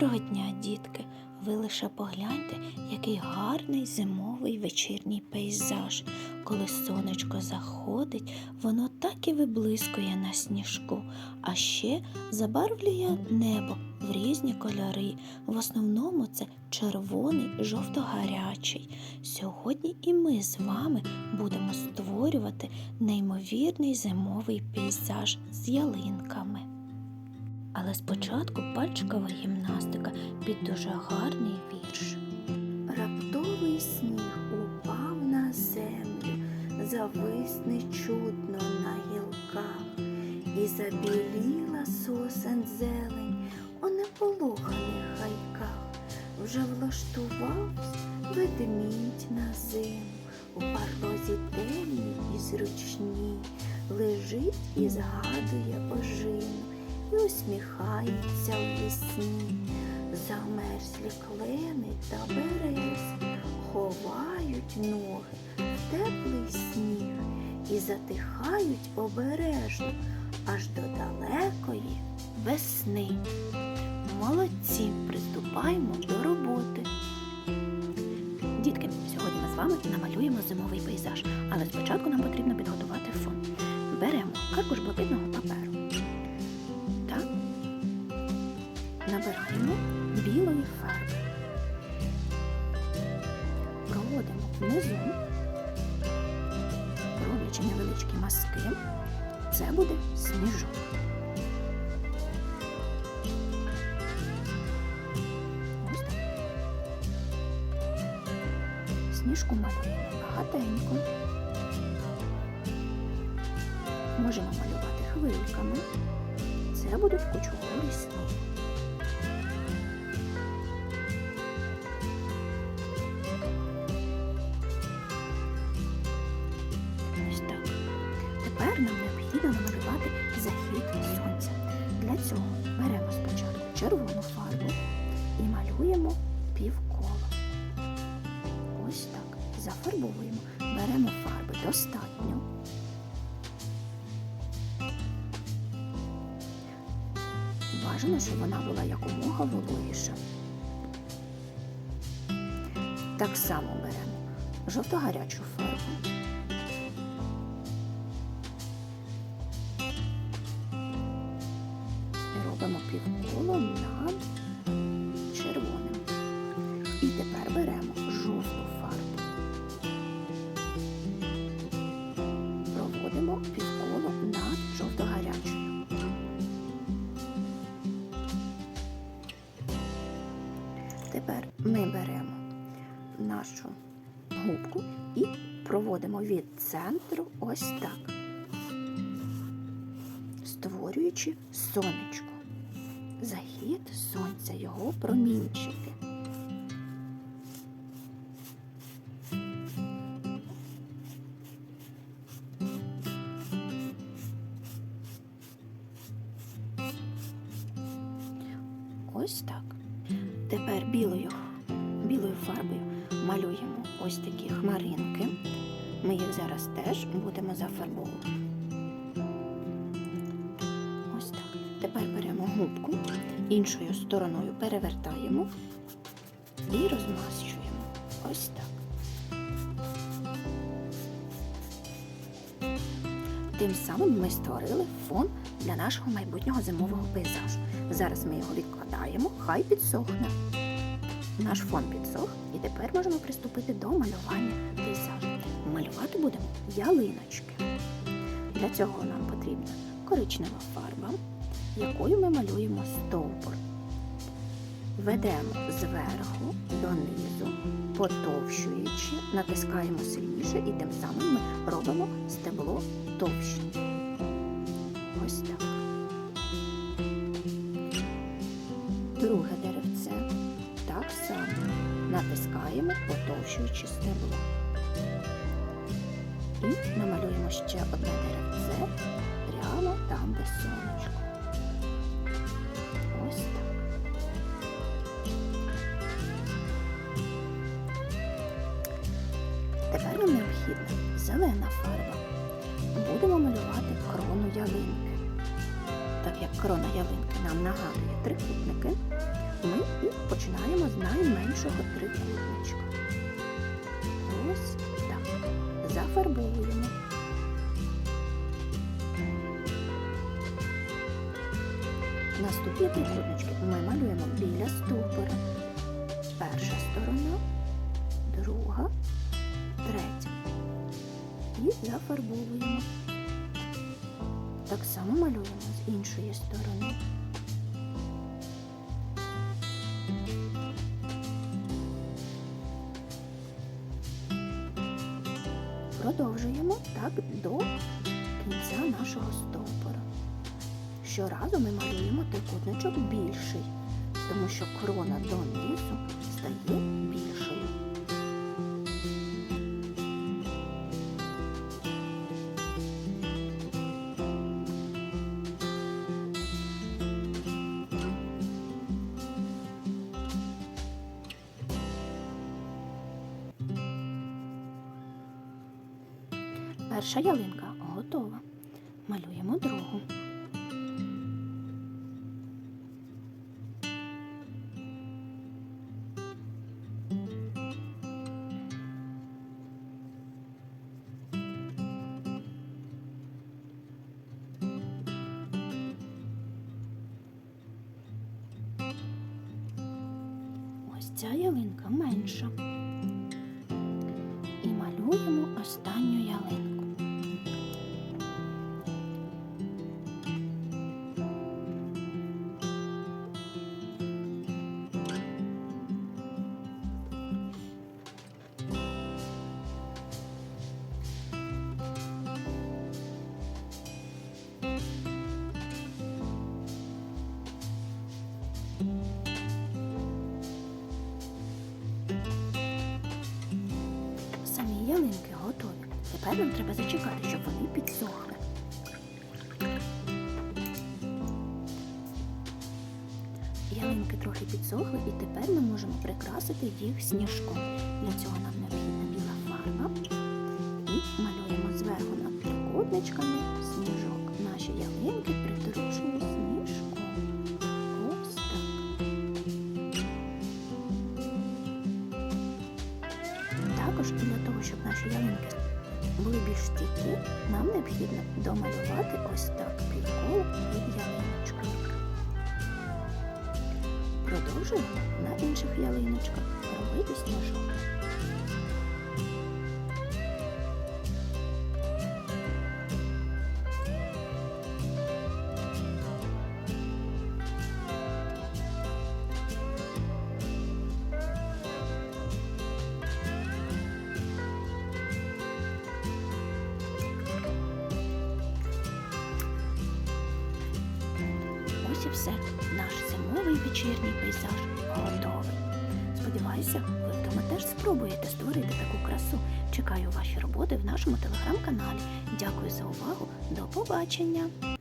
Доброго дня, дітки! Ви лише погляньте, який гарний зимовий вечірній пейзаж. Коли сонечко заходить, воно так і виблискує на сніжку, а ще забарвлює небо в різні кольори. В основному це червоний, жовто-гарячий. Сьогодні і ми з вами будемо створювати неймовірний зимовий пейзаж з ялинками. Але спочатку пальчикова гімнастика під дуже гарний вірш. Раптовий сніг упав на землю, завис нечутно на гілках, і забіліла сосен зелень у неполоханих гайках. Вже влаштувався ведмідь на зиму, у барлозі темній і зручній, лежить і згадує ожину і усміхається в весні. Замерзлі клени та берези ховають ноги в теплий сніг і затихають обережно аж до далекої весни. Молодці, приступаємо до роботи. Дітки, сьогодні ми з вами намалюємо зимовий пейзаж, але спочатку нам потрібно підготувати фон. Беремо аркуш блакитного паперу. Набираємо білої фарби. Проводимо внизу, роблячи невеличкі мазки. Це буде сніжок. Сніжку малюємо багатенько. Можемо малювати хвильками. Це будуть кучугурі сніг. Достатньо. Бажано, щоб вона була якомога вологіша. Так само беремо жовто-гарячу фарбу. І робимо півколо над півколо над жовто-гарячою. Тепер ми беремо нашу губку і проводимо від центру ось так, створюючи сонечко. Захід сонця, його промінчики. Ось так. Тепер білою, білою фарбою малюємо ось такі хмаринки. Ми їх зараз теж будемо зафарбовувати. Ось так. Тепер беремо губку, іншою стороною перевертаємо і розмащуємо. Ось так. Тим самим ми створили фон для нашого майбутнього зимового пейзажу. Зараз ми його відкладаємо, хай підсохне. Наш фон підсох, і тепер можемо приступити до малювання пейзажу. Малювати будемо ялиночки. Для цього нам потрібна коричнева фарба, якою ми малюємо стовбур. Ведемо зверху донизу, потовщуючи, натискаємо сильніше і тим самим ми робимо стебло товще. Ось так. Друге деревце. Так само натискаємо, потовщуючи стебло. І намалюємо ще одне деревце прямо там, де сонечко. Ось так. Тепер нам необхідна зелена фарба. Будемо малювати крону ялинки. Як крона ялинки нам нагадує трикутники, ми починаємо з найменшого трикутничка. Ось так. Зафарбовуємо. Наступні трикутнички ми малюємо біля стовпора. Перша сторона, друга, третя. І зафарбовуємо. Так само малюємо іншої сторони. Продовжуємо так до кінця нашого стовпора. Щоразу ми малюємо трикутничок більший, тому що крона донизу стає більшою. Перша ялинка готова. Малюємо другу. Ця ялинка менша. І малюємо останню ялинки готові. Тепер нам треба зачекати, щоб вони підсохли. Ялинки трохи підсохли і тепер ми можемо прикрасити їх сніжком. Для цього нам необхідна біла фарба. І малюємо зверху над трикутничками сніжок. Наші ялинки притрушені сніжком. Стійкі, нам необхідно домалювати ось так півколо і ялиночку. Продовжуємо на інших ялиночках робити сніжок. Все. Наш зимовий вечірній пейзаж готовий. Сподіваюся, ви вдома теж спробуєте створити таку красу. Чекаю ваші роботи в нашому телеграм-каналі. Дякую за увагу. До побачення!